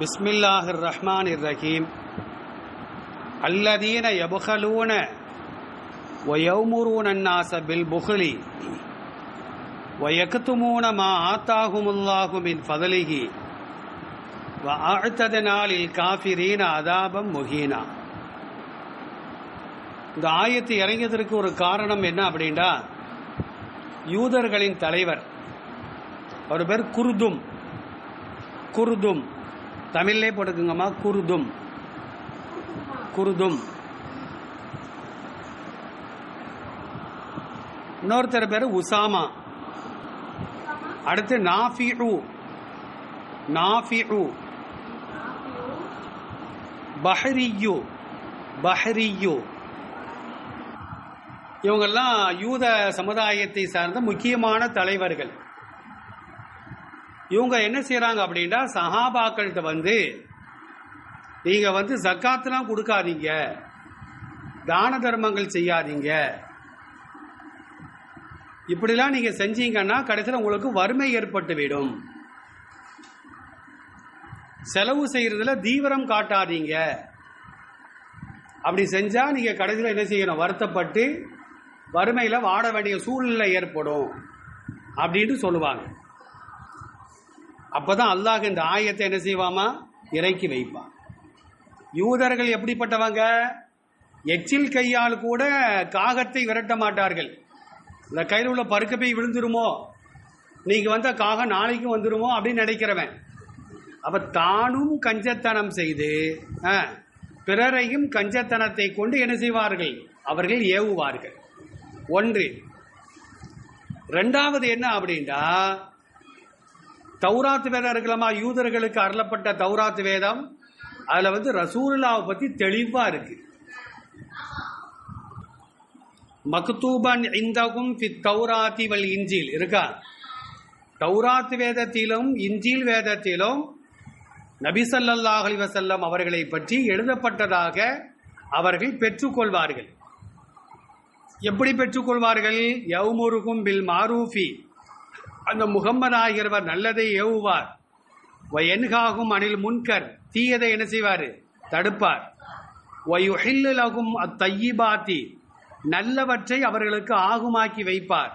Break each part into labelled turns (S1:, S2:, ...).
S1: பிஸ்மில்லாஹிர் ரஹ்மான் ரஹீம் அல்லதீன யபுகலூன ويومرون الناس بالبخل ويكتمون ما آتاهم الله من فضله وأعتدنا للكافرين عذابا مهينا இந்த ஆயத்து இறங்கியதற்கு ஒரு காரணம் என்ன அப்படின்னா யூதர்களின் தலைவர் அவர் பேர் குருதும் குருதும் தமிழ்லே போட்டுக்குங்கம்மா குருதும். குருதும். இன்னொருத்தர் பேர் உசாமா. அடுத்து நாஃபி நாஃபிஉ. பஹரியு. பஹரியு. இவங்கெல்லாம் யூத சமுதாயத்தை சார்ந்த முக்கியமான தலைவர்கள். இவங்க என்ன செய்கிறாங்க அப்படின்னா சஹாபாக்கள்கிட்ட வந்து நீங்க வந்து ஜக்காத்துலாம் கொடுக்காதீங்க. தான தர்மங்கள் செய்யாதீங்க. இப்படிலாம் நீங்க செஞ்சீங்கன்னா கடைசியில் உங்களுக்கு வறுமை ஏற்பட்டுவிடும் செலவு செய்யறதுல தீவிரம் காட்டாதீங்க. அப்படி செஞ்சா நீங்க கடைசியில் என்ன செய்யணும்? வருத்தப்பட்டு வறுமையில் வாட வேண்டிய சூழ்நிலை ஏற்படும். அப்படின்ட்டு சொல்லுவாங்க. அப்பதான் அல்லாஹ் இந்த ஆயத்தை என்ன செய்வாமா? இறக்கி வைப்பான். யூதர்கள் எப்படிப்பட்டவங்க? எச்சில் கையால் கூட காகத்தை விரட்ட மாட்டார்கள். இந்த கையில் உள்ள பருக்க போய் விழுந்துருமோ? நீங்கள் வந்த காகம் நாளைக்கும் வந்துருமோ அப்படின்னு நினைக்கிறவன். அப்போ தானும் கஞ்சத்தனம் செய்து ஆ, பிறரையும் கஞ்சத்தனத்தை கொண்டு என்ன செய்வார்கள்? அவர்கள் ஏவுவார்கள். ஒன்று. ரெண்டாவது என்ன அப்படின்னா தௌராத் வேதம் இருக்கலாமா யூதர்களுக்கு அருளப்பட்ட தௌராத் வேதம். அதுல வந்து ரசூலுல்லாவை பத்தி தெளிவா இருக்கு. மக்தூபன் இந்தகும் ஃபி தௌராத்தி வல் இஞ்சில் இருக்கா? தௌராத் வேதத்திலும் இஞ்சில் வேதத்திலும் நபிசல்லாஹ் அலிவசல்லம் அவர்களை பற்றி எழுதப்பட்டதாக அவர்கள் பெற்றுக்கொள்வார்கள். எப்படி பெற்றுக்கொள்வார்கள்? யவுமுருகும் பில் மாரூஃபி. அந்த முகம்மது ஆகிறவர் நல்லதை ஏவுவார். வயன்காகும் அனில் முன்கர் தீயதை என்ன செய்வார்? தடுப்பார். வயுஹில்லு அத்தையிபாத்தி நல்லவற்றை அவர்களுக்கு ஆகுமாக்கி வைப்பார்.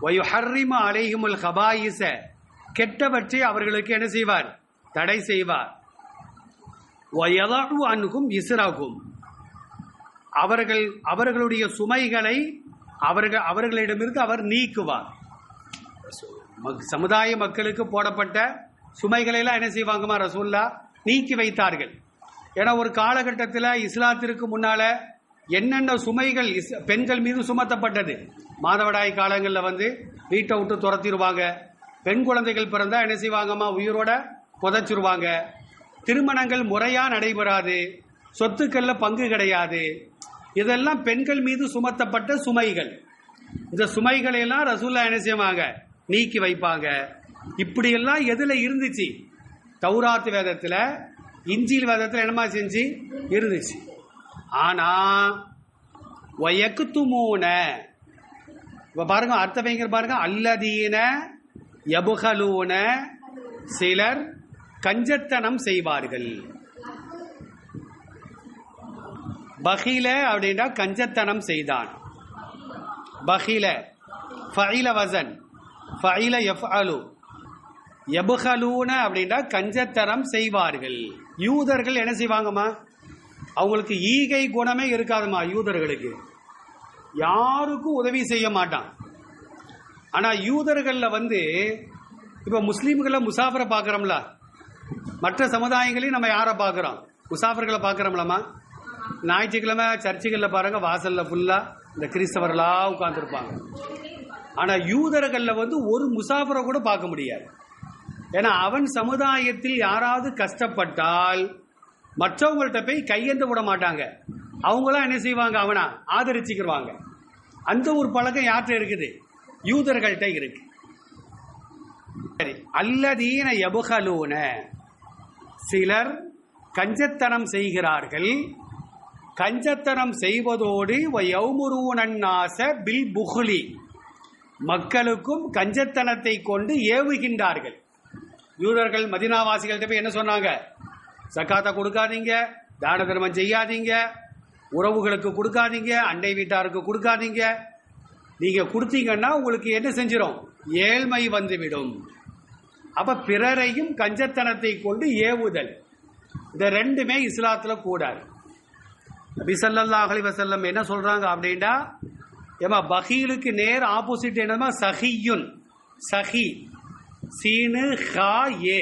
S1: வயுஹர்ரிம அலைஹிமுல் ஹபாயிச கெட்டவற்றை அவர்களுக்கு என்ன செய்வார்? தடை செய்வார். வயதகு அணுகும் இசுராகும் அவர்கள் அவர்களுடைய சுமைகளை அவர்கள் அவர்களிடமிருந்து அவர் நீக்குவார். சமுதாய மக்களுக்கு போடப்பட்ட சுமைகளை எல்லாம் என்ன செய்வாங்கம்மா ரசூல்லா நீக்கி வைத்தார்கள். ஏன்னா ஒரு காலகட்டத்தில் இஸ்லாத்திற்கு முன்னால என்னென்ன சுமைகள் இஸ்- பெண்கள் மீது சுமத்தப்பட்டது? மாதவிடாய் காலங்களில் வந்து வீட்டை விட்டு துரத்திடுவாங்க. பெண் குழந்தைகள் பிறந்தா என்ன செய்வாங்கம்மா? உயிரோட புதைச்சிருவாங்க. திருமணங்கள் முறையாக நடைபெறாது. சொத்துக்களில் பங்கு கிடையாது. இதெல்லாம் பெண்கள் மீது சுமத்தப்பட்ட சுமைகள். இந்த சுமைகளையெல்லாம் ரசூல்லா என்ன செய்வாங்க? நீக்கி வைப்பாங்க. இப்படியெல்லாம் எதுல இருந்துச்சு? தௌராத்து வேதத்துல இஞ்சில் வேதத்துல என்னமா செஞ்சு? இருந்துச்சு. ஆனா வயக்குத்துமூன இப்ப பாருங்க அர்த்த வைங்கிற பாருங்க அல்லதீன யபுகலூன சிலர் கஞ்சத்தனம் செய்வார்கள். பகில அப்படின்னா கஞ்சத்தனம் செய்தான். பகில ஃபைல வசன். ஃபைல எஃப் அலு எபுகலூன அப்படின்னா கஞ்சத்தனம் செய்வார்கள். யூதர்கள் என்ன செய்வாங்கம்மா? அவங்களுக்கு ஈகை குணமே இருக்காதுமா யூதர்களுக்கு. யாருக்கும் உதவி செய்ய மாட்டான். ஆனால் யூதர்களில் வந்து இப்போ முஸ்லீம்களை முசாஃபரை பார்க்குறோம்ல. மற்ற சமுதாயங்களையும் நம்ம யாரை பார்க்குறோம்? முசாஃபர்களை பார்க்குறோம்லம்மா. ஞாயிற்றுக்கிழமை சர்ச்சுகளில் பாருங்க வாசலில் ஃபுல்லாக இந்த கிறிஸ்தவர்களாக உட்காந்துருப்பாங்க ஆனா யூதர்களில் வந்து ஒரு முசாஃபரை கூட பார்க்க முடியாது. ஏன்னா அவன் சமுதாயத்தில் யாராவது கஷ்டப்பட்டால் மற்றவங்கள்ட்ட போய் கையெந்த விட மாட்டாங்க. அவங்களாம் என்ன செய்வாங்க? அவனா ஆதரிச்சுக்கிடுவாங்க அந்த ஒரு பழக்கம் யார்கிட்ட இருக்குது? யூதர்கள்ட்ட இருக்கு. சரி அல்லதீன யபுகலூன. சிலர் கஞ்சத்தனம் செய்கிறார்கள். கஞ்சத்தனம் செய்வதோடு யௌமுருவனாச பில் புகுலி. மக்களுக்கும் கஞ்சத்தனத்தை கொண்டு ஏவுகின்றார்கள். யூதர்கள் மதினாவாசிகள்கிட்ட போய் என்ன சொன்னாங்க? சக்காத்தை கொடுக்காதீங்க தான தர்மம் செய்யாதீங்க உறவுகளுக்கு கொடுக்காதீங்க அண்டை வீட்டாருக்கு கொடுக்காதீங்க. நீங்க கொடுத்தீங்கன்னா உங்களுக்கு என்ன செஞ்சிடும் ஏழ்மை வந்துவிடும். அப்ப பிறரையும் கஞ்சத்தனத்தை கொண்டு ஏவுதல். இந்த ரெண்டுமே இஸ்லாத்துல கூடாது. நபி ஸல்லல்லாஹு வசல்லம் என்ன சொல்றாங்க அப்படின்னா ஏமா பகீலுக்கு நேர் ஆப்போசிட் என்னமா சஹியுன் சஹி சீனு ஹா ஏ.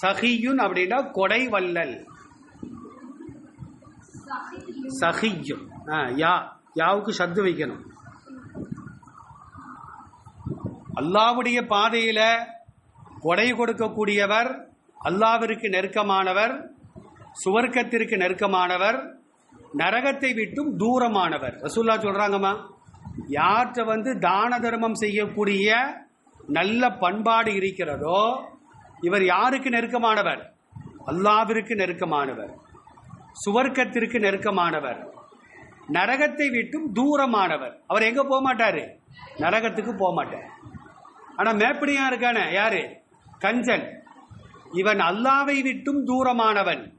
S1: சஹியுன் அப்படின்னா கொடை வல்லல் சஹியும் ஆ யா. யாவுக்கு சத்து வைக்கணும்? அல்லாவுடைய பாதையில் கொடை கொடுக்கக்கூடியவர் அல்லாவிற்கு நெருக்கமானவர் சுவர்க்கத்திற்கு நெருக்கமானவர் நரகத்தை விட்டும் தூரமானவர். ரசூல்லா சொல்கிறாங்கம்மா யார்கிட்ட வந்து தான தர்மம் செய்யக்கூடிய நல்ல பண்பாடு இருக்கிறதோ இவர் யாருக்கு நெருக்கமானவர்? அல்லாவிற்கு நெருக்கமானவர். சுவர்க்கத்திற்கு நெருக்கமானவர். நரகத்தை விட்டும் தூரமானவர். அவர் எங்கே போக மாட்டார்? நரகத்துக்கு போக மாட்டார். ஆனால் மேப்படியா இருக்கானே? யார்? கஞ்சன். இவன் அல்லாவை விட்டும் தூரமானவன்.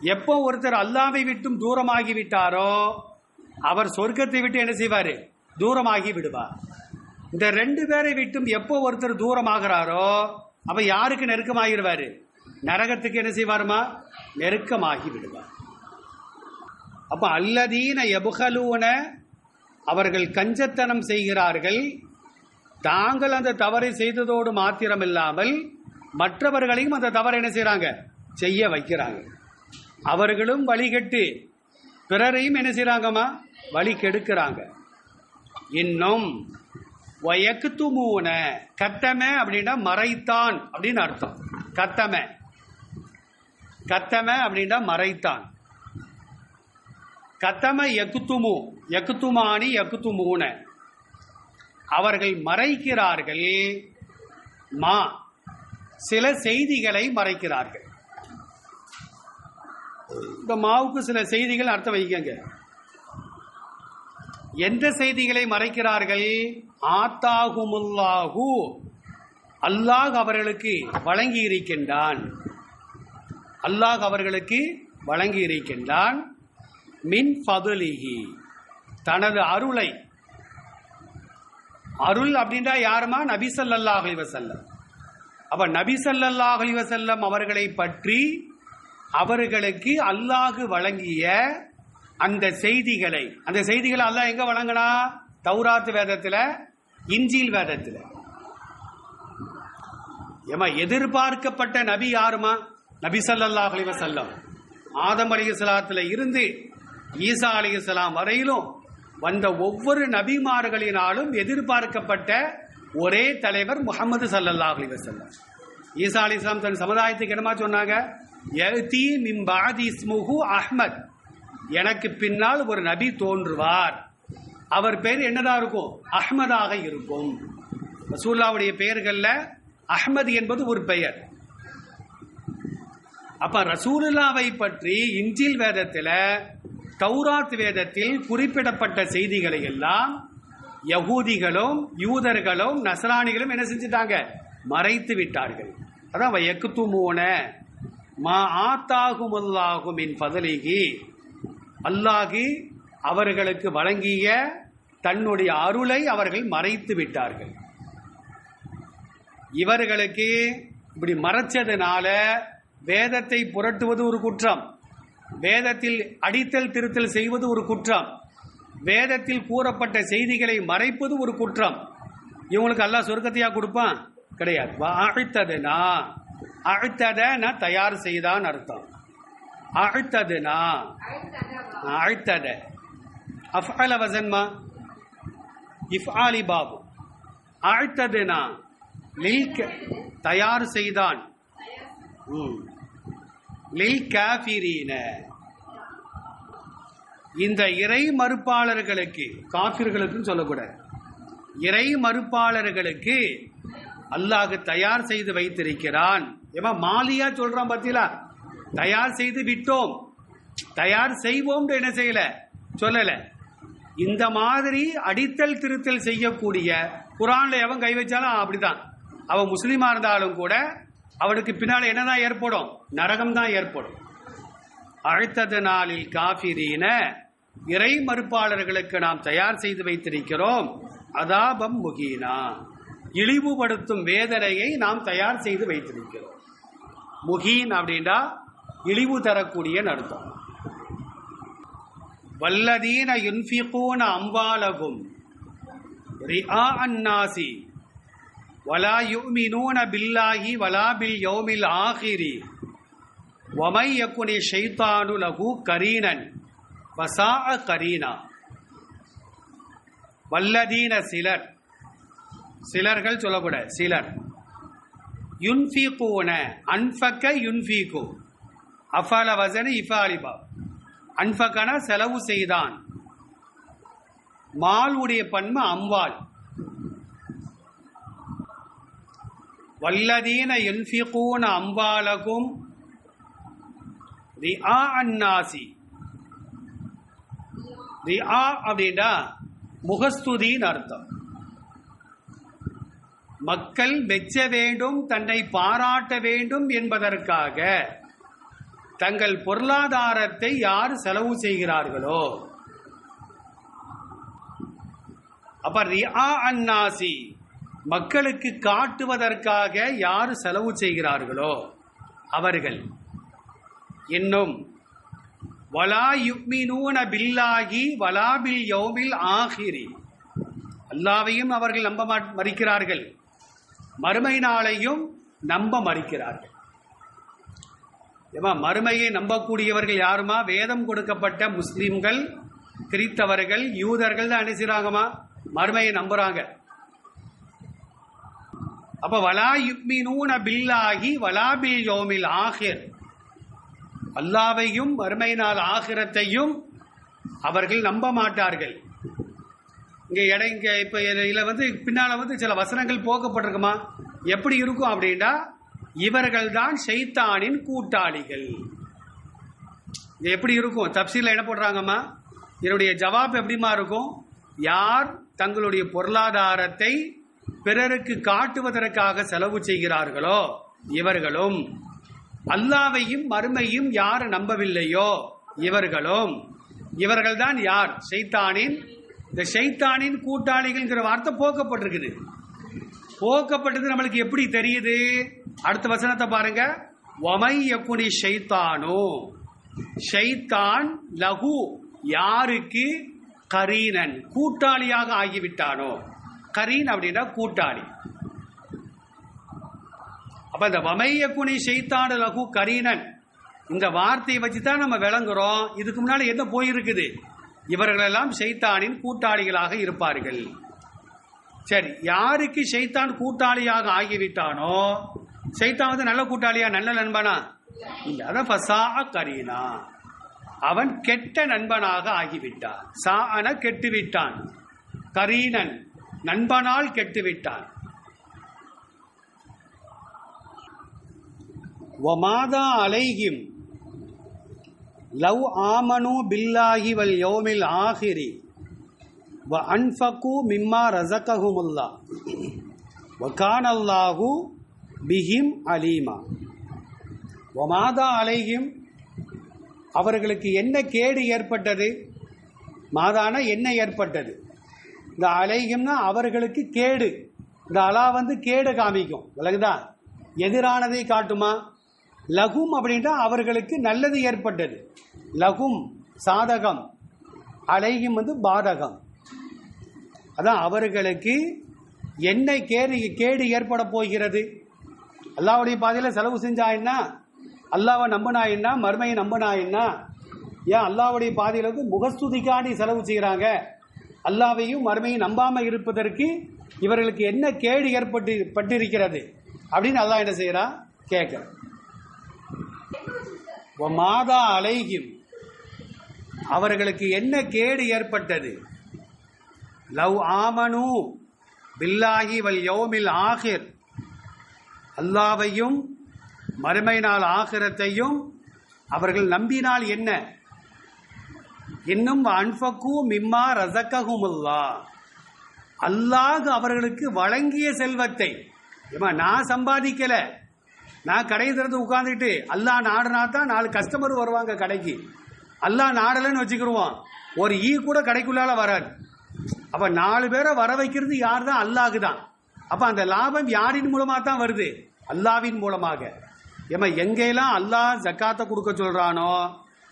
S1: எப்போ ஒருத்தர் அல்லாவை விட்டும் தூரமாகி விட்டாரோ அவர் சொர்க்கத்தை விட்டு என்ன செய்வார்? தூரமாகி விடுவார். இந்த ரெண்டு பேரை விட்டும் எப்போ ஒருத்தர் தூரமாகிறாரோ அப்ப யாருக்கு நெருக்கமாகிடுவார்? நரகத்துக்கு என்ன செய்வாருமா? நெருக்கமாகி விடுவார். அப்போ அல்லதீன எபுகலூன அவர்கள் கஞ்சத்தனம் செய்கிறார்கள். தாங்கள் அந்த தவறை செய்ததோடு மாத்திரமில்லாமல் மற்றவர்களையும் அந்த தவறை என்ன செய்கிறாங்க செய்ய வைக்கிறாங்க. அவர்களும் வழிகட்டு. பிறரையும் என்ன செய்கிறாங்கம்மா வழி கெடுக்கிறாங்க. இன்னும் வயக்குத்துமூன கத்தம அப்படின்னா மறைத்தான் அப்படின்னு அர்த்தம். கத்தம. கத்தம அப்படின்னா மறைத்தான். கத்தம எக்குத்துமு எக்குத்துமானி எக்குத்துமூன அவர்கள் மறைக்கிறார்கள். மா. சில செய்திகளை மறைக்கிறார்கள். இந்த மாவுக்கு சில செய்திகள் அர்த்தம் வைக்கங்க எந்த செய்திகளை மறைக்கிறார்கள்? ஆத்தாகுமுல்லாஹு அல்லாஹ் அவர்களுக்கு வழங்கி இருக்கின்றான் அல்லாஹ் அவர்களுக்கு வழங்கி இருக்கின்றான் மின் ஃபதுலிஹி. தனது அருளை. அருள் அப்படின்றா யாருமா? நபி ஸல்லல்லாஹு அலைஹி வஸல்லம். அப்ப நபி ஸல்லல்லாஹு அலைஹி அவர்களை பற்றி அவர்களுக்கு அல்லாஹு வழங்கிய அந்த செய்திகளை அந்த செய்திகளை அல்லாஹ் எங்க வழங்கினா? தௌராத்து வேதத்தில் இஞ்சில் வேதத்தில். ஏமா எதிர்பார்க்கப்பட்ட நபி யாருமா? நபி ஸல்லல்லாஹு அலைஹி வஸல்லம். ஆதம் அலைஹிஸ்ஸலாத்துல இருந்து ஈசா அலைஹிஸ்ஸலாம் வரையிலும் வந்த ஒவ்வொரு நபிமார்களினாலும் எதிர்பார்க்கப்பட்ட ஒரே தலைவர் முகமது ஸல்லல்லாஹு அலைஹி வஸல்லம். ஈசா இஸ்லாம் தன் சமுதாயத்துக்கு என்னமா சொன்னாங்க? யதி மின் அஹ்மத். எனக்கு பின்னால் ஒரு நபி தோன்றுவார். அவர் பேர் என்னதாக இருக்கும்? அஹ்மதாக இருக்கும். ரசூல்லாவுடைய பெயர்களில் அஹ்மது என்பது ஒரு பெயர். அப்ப ரசூலுல்லாவை பற்றி இஞ்சில் வேதத்தில் தௌராத் வேதத்தில் குறிப்பிடப்பட்ட செய்திகளை எல்லாம் யகூதிகளும் யூதர்களும் நசராணிகளும் என்ன செஞ்சிட்டாங்க? மறைத்து விட்டார்கள். அதான் எக்குத்துமூன மா ஆத்தாகுமுல்லாகும் என் பதலிகி அல்லாஹி அவர்களுக்கு வழங்கிய தன்னுடைய அருளை அவர்கள் மறைத்து விட்டார்கள். இவர்களுக்கு இப்படி மறைச்சதுனால வேதத்தை புரட்டுவது ஒரு குற்றம். வேதத்தில் அடித்தல் திருத்தல் செய்வது ஒரு குற்றம். வேதத்தில் கூறப்பட்ட செய்திகளை மறைப்பது ஒரு குற்றம். இவங்களுக்கு எல்லாம் சொர்க்கத்தையா கொடுப்பான்? கிடையாது. அழுத்ததுனா நான் தயார் செய்தான் அர்த்தம். அழுத்ததுனா அழுத்தாத அஃபால வசன்மா? இஃப்ஆலி பாபு. அழுத்ததுனா லில்க தயார் செய்தான். ம். லில் காஃபிரீன இந்த இறை மறுப்பாளர்களுக்கு காஃபிர்களுக்குன்னு சொல்லக்கூடாது. இறை மறுப்பாளர்களுக்கு அல்லாஹ் தயார் செய்து வைத்திருக்கிறான். ஏமா மாலியா சொல்றான் பார்த்தீங்களா தயார் செய்து விட்டோம். தயார் செய்வோம் என்ன செய்யல? சொல்லல. இந்த மாதிரி அடித்தல் திருத்தல் செய்யக்கூடிய குரான்ல எவன் கை வச்சாலும் அப்படிதான் அவன் முஸ்லீமா இருந்தாலும் கூட அவனுக்கு பின்னால் என்னதான் ஏற்படும்? நரகம் தான் ஏற்படும். அடுத்தது நாளில் காஃபிரீன இறை மறுப்பாளர்களுக்கு நாம் தயார் செய்து வைத்திருக்கிறோம். அதாபம் முகீனா. இழிவுபடுத்தும் வேதனையை நாம் தயார் செய்து வைத்திருக்கிறோம். முகீன் அப்படின்னா இழிவு தரக்கூடிய அர்த்தம். வல்லதீன யுன்ஃபிகூன அம்பாலகும் ரிஆ அன்னாசி வலா யுமினூன பில்லாஹி வலா பில் யௌமில் ஆகிரி வமை யக்குனி ஷைத்தானு லகு கரீனன் வசா கரீனா. வல்லதீன சிலர் சிலர்கள் சொல்லக்கூட சிலர். யுன்ஃபிகூன அன்ஃபக்க யுன்ஃபிகு. அஃபால வசன இஃபாலிபா. அன்பகன செலவு செய்தான். மால் உடைய பன்மை அம்பாள் வல்லதீன யுன்ஃபிகூன அம்பாலகும் ரிஆ அன்னாசி. ரிஆ அப்படின்னா முகஸ்துதின்னு அர்த்தம். மக்கள் மெச்ச வேண்டும் தன்னை பாராட்ட வேண்டும் என்பதற்காக தங்கள் பொருளாதாரத்தை யார் செலவு செய்கிறார்களோ? அப்ப ரியா அன்னாசி மக்களுக்கு காட்டுவதற்காக யார் செலவு செய்கிறார்களோ? அவர்கள். இன்னும் வலா யுக்மினூன பில்லாகி வலா பில் யௌமில் ஆகிரி அல்லாவையும் அவர்கள் நம்ப மா- மறுக்கிறார்கள். மறுமை நாளையும் நம்ப மறுக்கிறார்கள். ஏமா மறுமையை நம்பக்கூடியவர்கள் யாருமா? வேதம் கொடுக்கப்பட்ட முஸ்லீம்கள் கிறித்தவர்கள் யூதர்கள் தான் என்ன செய்றாங்கம்மா? மறுமையை நம்புகிறாங்க அப்போ வலா யுக்மினூன பில்லாகி வலா பில் யோமில் ஆகிர் அல்லாவையும் மறுமை நாள் ஆகிரத்தையும் அவர்கள் நம்ப மாட்டார்கள். இங்கே இடம் இங்கே இப்போ இதுல வந்து பின்னால் வந்து சில வசனங்கள் போக்கப்பட்டிருக்குமா? எப்படி இருக்கும் அப்படின்னா இவர்கள்தான் ஷைத்தானின் கூட்டாளிகள். இது எப்படி இருக்கும்? தப்சீல என்ன போடுறாங்கம்மா? இதனுடைய ஜவாப் எப்படிமா இருக்கும்? யார் தங்களுடைய பொருளாதாரத்தை பிறருக்கு காட்டுவதற்காக செலவு செய்கிறார்களோ இவர்களும். அல்லாவையும் மறுமையும் யார் நம்பவில்லையோ இவர்களும். இவர்கள்தான் யார்? ஷைத்தானின் இந்த ஷைத்தானின் கூட்டாளிகள்ங்கிற வார்த்தை போக்கப்பட்டிருக்குது. போக்கப்பட்டது நம்மளுக்கு எப்படி தெரியுது? அடுத்த வசனத்தை பாருங்க. ஒமை யக்குனி ஷைத்தானோ? ஷைத்தான் லகு யாருக்கு? கரீனன். கூட்டாளியாக ஆகிவிட்டானோ? கரீன் அப்படின்னா கூட்டாளி. அப்ப இந்த வமைய குனி செய்தான லகு கரீனன். இந்த வார்த்தையை வச்சு தான் நம்ம விளங்குறோம். இதுக்கு முன்னால் என்ன போயிருக்குது? இவர்களெல்லாம் செய்தானின் கூட்டாளிகளாக இருப்பார்கள். சரி யாருக்கு சைத்தான் கூட்டாளியாக ஆகிவிட்டானோ? சைத்தான் வந்து நல்ல கூட்டாளியா நல்ல நண்பனா? இல்லை அதான் ஃபசா கரீனா. அவன் கெட்ட நண்பனாக ஆகிவிட்டான். சா அன கெட்டு விட்டான் கரீனன் நண்பனால் கெட்டுவிட்டான். விட்டான் வமாதா அலைகிம் லவ் ஆமனு பில்லாகி வல் யோமில் ஆகிரி. வ அன்ஃபகு மிம்மா ரசகஹுமுல்லா வகான் அல்லாஹு பிஹிம் அலீமா ஒமாதா அலைஹிம் அவர்களுக்கு என்ன கேடு ஏற்பட்டது? மாதானா என்ன ஏற்பட்டது? இந்த அலைஹிம்னா அவர்களுக்கு கேடு. இந்த அலா வந்து கேடு காமிக்கும். விலகுதா எதிரானதை காட்டுமா? லகும் அப்படின்னா அவர்களுக்கு நல்லது ஏற்பட்டது. லகும் சாதகம். அலைஹிம் வந்து பாதகம். அதான் அவர்களுக்கு என்ன கேடு கேடு ஏற்பட போகிறது. அல்லாவுடைய பாதையில் செலவு செஞ்சாயின்னா அல்லாவை நம்பினாயின்னா மறுமையை நம்பினா ஏன் அல்லாவுடைய பாதையில் வந்து முகஸ்துதிக்காண்டி செலவு செய்கிறாங்க அல்லாவையும் மறுமையும் நம்பாமல் இருப்பதற்கு இவர்களுக்கு என்ன கேடு ஏற்பட்டு பட்டிருக்கிறது? அப்படின்னு அல்லாஹ் என்ன செய்கிறா கேட்க. மாதா அலைகிம் அவர்களுக்கு என்ன கேடு ஏற்பட்டது? லவ் ஆமனு பில்லாஹி வல் யோமில் ஆகிர். அல்லாவையும் மறுமை நாள் ஆகிரத்தையும் அவர்கள் நம்பினால் என்ன? இன்னும் அன்பக்கு மிம்மா ரசக்ககுமுல்லா அல்லாஹ் அவர்களுக்கு வழங்கிய செல்வத்தை. ஏமா நான் சம்பாதிக்கல. நான் கடையை திறந்து உட்காந்துட்டு அல்லா நாடுனா தான் நாலு கஸ்டமர் வருவாங்க கடைக்கு. அல்லா நாடலைன்னு வச்சுக்கிடுவோம் ஒரு ஈ கூட கடைக்குள்ளால வராது. அப்ப நாலு பேரை வர வைக்கிறது யார் தான் அல்லாஹ் தான் அப்ப அந்த லாபம் யாரின் மூலமா தான் வருது? அல்லாவின் மூலமாக. ஏமா எங்கெல்லாம் அல்லாஹ் ஜக்காத்தை கொடுக்க சொல்றானோ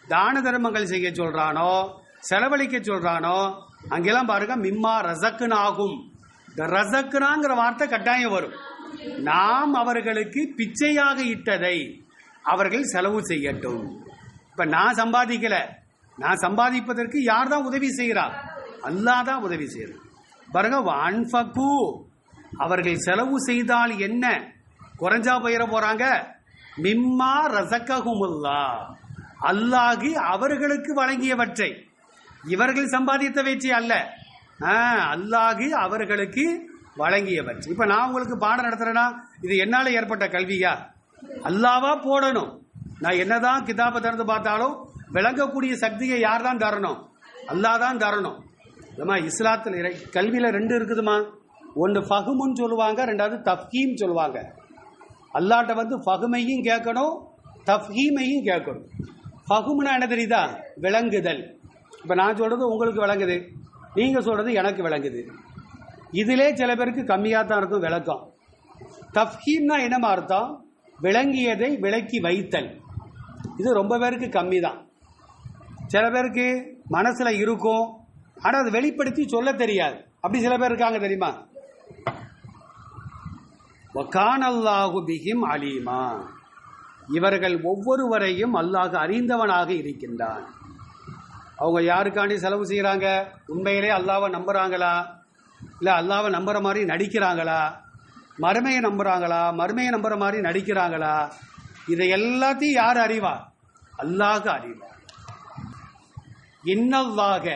S1: தான தர்மங்கள் செய்ய சொல்றானோ செலவழிக்க சொல்றானோ அங்கெல்லாம் பாருங்க மிம்மா ரசக்குனாகும் இந்த ரசக்குனாங்கிற வார்த்தை கட்டாயம் வரும். நாம் அவர்களுக்கு பிச்சையாக இட்டதை அவர்கள் செலவு செய்யட்டும். இப்ப நான் சம்பாதிக்கல. நான் சம்பாதிப்பதற்கு யார் தான் உதவி செய்கிறா அல்லாஹ் தான் உதவி செய்யறது பாருங்க அன்ஃபகு. அவர்கள் செலவு செய்தால் என்ன? குறைஞ்சா போயிட போறாங்க. மிம்மா ரசக்ககுமுல்லா அல்லாஹி அவர்களுக்கு வழங்கியவற்றை. இவர்கள் சம்பாதித்த வெற்றி அல்ல. அல்லாஹி அவர்களுக்கு வழங்கியவற்றை. இப்போ நான் உங்களுக்கு பாடம் நடத்துறேன்னா இது என்னால் ஏற்பட்ட கல்வியா? அல்லாவா போடணும். நான் என்னதான் கிதாபை திறந்து பார்த்தாலும் விளங்கக்கூடிய சக்தியை யார் தான் தரணும்? அல்லாஹ் தான் தரணும். ஏமா இஸ்லாத்தில் இறை கல்வியில் ரெண்டு இருக்குதுமா ஒன்று ஃபஹுமுன்னு சொல்லுவாங்க ரெண்டாவது தஃகீம் சொல்லுவாங்க. அல்லாட்ட வந்து ஃபகுமையும் கேட்கணும் தஃஹீமையும் கேட்கணும். ஃபகும்னா என்ன தெரியுதா? விளங்குதல். இப்போ நான் சொல்கிறது உங்களுக்கு விளங்குது. நீங்கள் சொல்கிறது எனக்கு விளங்குது. இதிலே சில பேருக்கு கம்மியாக தான் இருக்கும் விளக்கம். தஃஹீம்னா என்னமா அர்த்தம்? விளங்கியதை விளக்கி வைத்தல். இது ரொம்ப பேருக்கு கம்மி தான் சில பேருக்கு மனசில் இருக்கும் ஆனால் அதை வெளிப்படுத்தி சொல்ல தெரியாது. அப்படி சில பேர் இருக்காங்க தெரியுமா? வக்கானல்லாஹு பிஹிம் அலீமா. இவர்கள் ஒவ்வொருவரையும் அல்லாஹ் அறிந்தவனாக இருக்கின்றான். அவங்க யாருக்காண்டி செலவு செய்கிறாங்க உண்மையிலே அல்லாவை நம்புகிறாங்களா இல்லை அல்லாவை நம்புகிற மாதிரி நடிக்கிறாங்களா? மருமையை நம்புகிறாங்களா மருமையை நம்புற மாதிரி நடிக்கிறாங்களா? இதை எல்லாத்தையும் யார் அறிவா? அல்லாஹ் அறிவா. இன்னல்லாக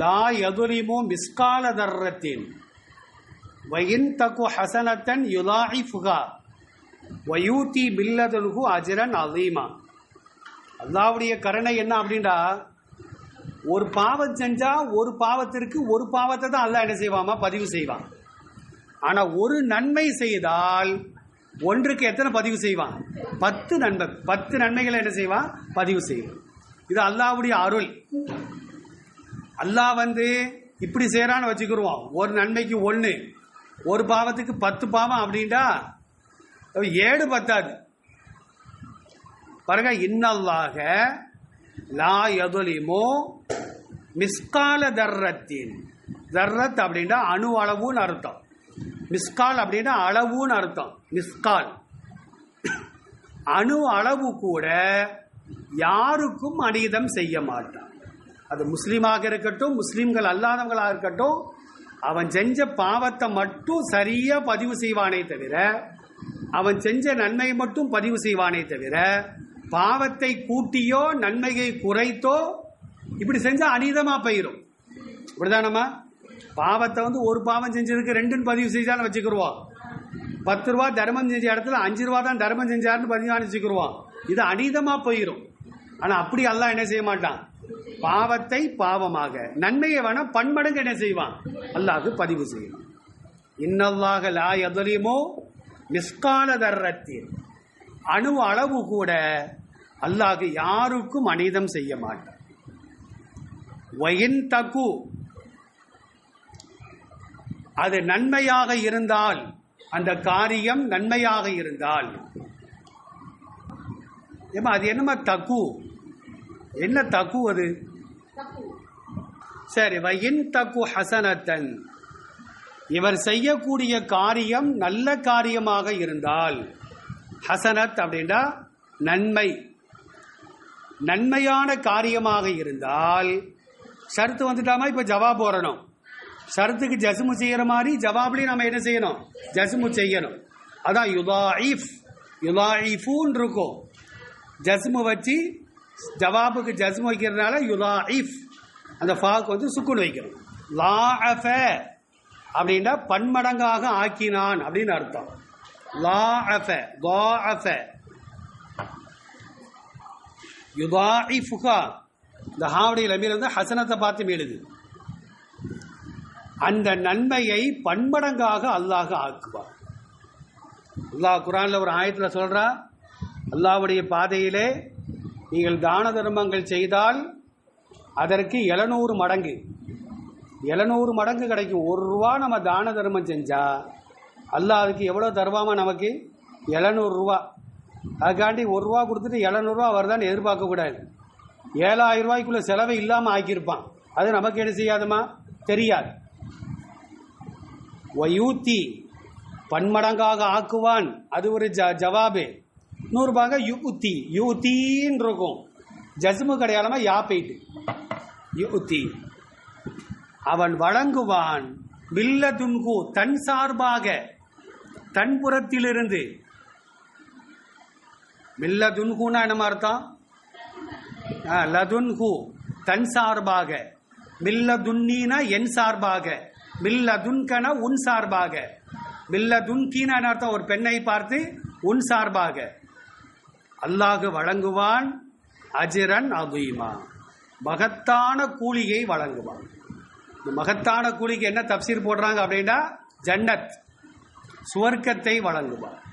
S1: லா எதுரிமோ மிஸ்கால தர்ரத்தின். வயின் தகு ஹசனத்தன் யுலாஇஃபுகா வயூத்தி பில்லதலுகு அஜரன் அலீமா. அல்லாவுடைய கருணை என்ன அப்படின்டா ஒரு பாவம் செஞ்சா ஒரு பாவத்திற்கு ஒரு பாவத்தை தான் அல்லாஹ் என்ன செய்வாமா? பதிவு செய்வான். ஆனால் ஒரு நன்மை செய்தால் ஒன்றுக்கு எத்தனை பதிவு செய்வான்? பத்து நன்மை பத்து நன்மைகளை என்ன செய்வான்? பதிவு செய்வான். இது அல்லாவுடைய அருள். அல்லாஹ் வந்து இப்படி செய்யறான்னு வச்சுக்கிருவோம். ஒரு நன்மைக்கு ஒன்று ஒரு பாவத்துக்கு பத்து பாவம் அப்படின்டா ஏடு பத்தாது. பாருங்க இன்னல்லாக லா எதுலிமோ மிஸ்கால தர்ரத்தின். தர்ரத் அப்படின்னா அணு அளவுன்னு அர்த்தம். மிஸ்கால் அப்படின்னா அளவுன்னு அர்த்தம். மிஸ்கால். அணு அளவு கூட யாருக்கும் அநீதம் செய்ய மாட்டான். அது முஸ்லீமாக இருக்கட்டும் முஸ்லீம்கள் அல்லாதவங்களாக இருக்கட்டும் அவன் செஞ்ச பாவத்தை மட்டும் சரியாக பதிவு செய்வானே தவிர அவன் செஞ்ச நன்மையை மட்டும் பதிவு செய்வானே தவிர பாவத்தை கூட்டியோ நன்மையை குறைத்தோ இப்படி செஞ்சால் அநீதமாக போயிடும் இப்படிதானம்மா பாவத்தை வந்து ஒரு பாவம் செஞ்சதுக்கு ரெண்டுன்னு பதிவு செஞ்சாலும் வச்சுக்கிடுவோம் பத்து ரூபா தர்மம் செஞ்ச இடத்துல அஞ்சு ரூபா தான் தர்மம் செஞ்சாருன்னு பதிவு அனுப்பிச்சுக்கிடுவோம் இது அநீதமாக போயிடும் ஆனால் அப்படி எல்லாம் என்ன செய்ய மாட்டான்? பாவத்தை பாவமாக நன்மையை வேணா பன்மடங்கு என்ன செய்வான்? அல்லாஹ் பதிவு செய்வான். இன்னல்லாக லா எதலியுமோ மிஸ்கால தர்றத்தில் அணு அளவு கூட அல்லாஹ் யாருக்கும் அநீதம் செய்ய மாட்டான். வயின் தகு அது நன்மையாக இருந்தால் அந்த காரியம் நன்மையாக இருந்தால் ஏமா அது என்னமா தகு? என்ன தகு அது? சரி வயின் தகு ஹசனத்தன். இவர் செய்யக்கூடிய காரியம் நல்ல காரியமாக இருந்தால் ஹசனத் அப்படின்னா நன்மை. நன்மையான காரியமாக இருந்தால் ஷர்த்து வந்துட்டாமா? இப்ப ஜவாப் போறணும் ஷரத்துக்கு ஜஸ்மு செய்யற மாதிரி ஜவாப்லயும் நம்ம என்ன செய்யணும்? ஜஸ்மு செய்யணும். அதான் யுதாயிஃப். யுதாயிஃபூன் இருக்கும். ஜஸ்மு வச்சு ஜவாபுக்கு ஜஸ்ம் வைக்கிறதுனால இஃப் அந்த ஃபாக்கு வந்து சுக்குன் வைக்கணும் லா அஃப அப்படின்னா பன்மடங்காக ஆக்கினான் அப்படின்னு அர்த்தம். லா அஃப கா அஃப யுதாயிஃபுகா இந்த ஹாவுடைய லமீர் வந்து ஹசனத்தை பார்த்து மீடுது அந்த நன்மையை பன்மடங்காக அல்லாஹ் ஆக்குவார் அல்லாஹ் குரானில் ஒரு ஆயத்தில் சொல்கிறா அல்லாவுடைய பாதையிலே நீங்கள் தான தர்மங்கள் செய்தால் அதற்கு எழுநூறு மடங்கு. எழுநூறு மடங்கு கிடைக்கும். ஒரு ரூபா நம்ம தான தர்மம் செஞ்சால் அல்லாஹ் அதுக்கு எவ்வளோ தருவாமா நமக்கு? எழுநூறுரூவா அதுக்காண்டி ஒரு ரூபா கொடுத்துட்டு எழுநூறுவா வருதான்னு எதிர்பார்க்கக்கூடாது ஏழாயிரம் ரூபாய்க்குள்ள செலவை இல்லாமல் ஆக்கியிருப்பான். அது நமக்கு என்ன செய்யாதுமா? தெரியாது. ஒயூத்தி பன்மடங்காக ஆக்குவான். அது ஒரு ஜ ஜவாபு. நூறுபாக யுத்தி யுத்தின்னு இருக்கும் ஜஸ்மு கிடையாதமா யா போயிட்டு யுத்தி அவன் வழங்குவான். வில்ல துன்கு தன் சார்பாக. தன் புறத்திலிருந்து. வில்ல துன்குன்னா என்ன அர்த்தம்? ஆ, தன் சார்பாக. மில்ல துன்னீனா என் சார்பாக. மில்ல துன்கன உன் சார்பாக. மில்ல என்ன அர்த்தம்? ஒரு பெண்ணை பார்த்து உன் சார்பாக. அல்லாஹ் வழங்குவான் அஜிரன் அபீமா. மகத்தான கூலியை வழங்குவான். இந்த மகத்தான கூலிக்கு என்ன தப்சீர் போடுறாங்க அப்படின்னா ஜன்னத் சுவர்க்கத்தை வழங்குவான்.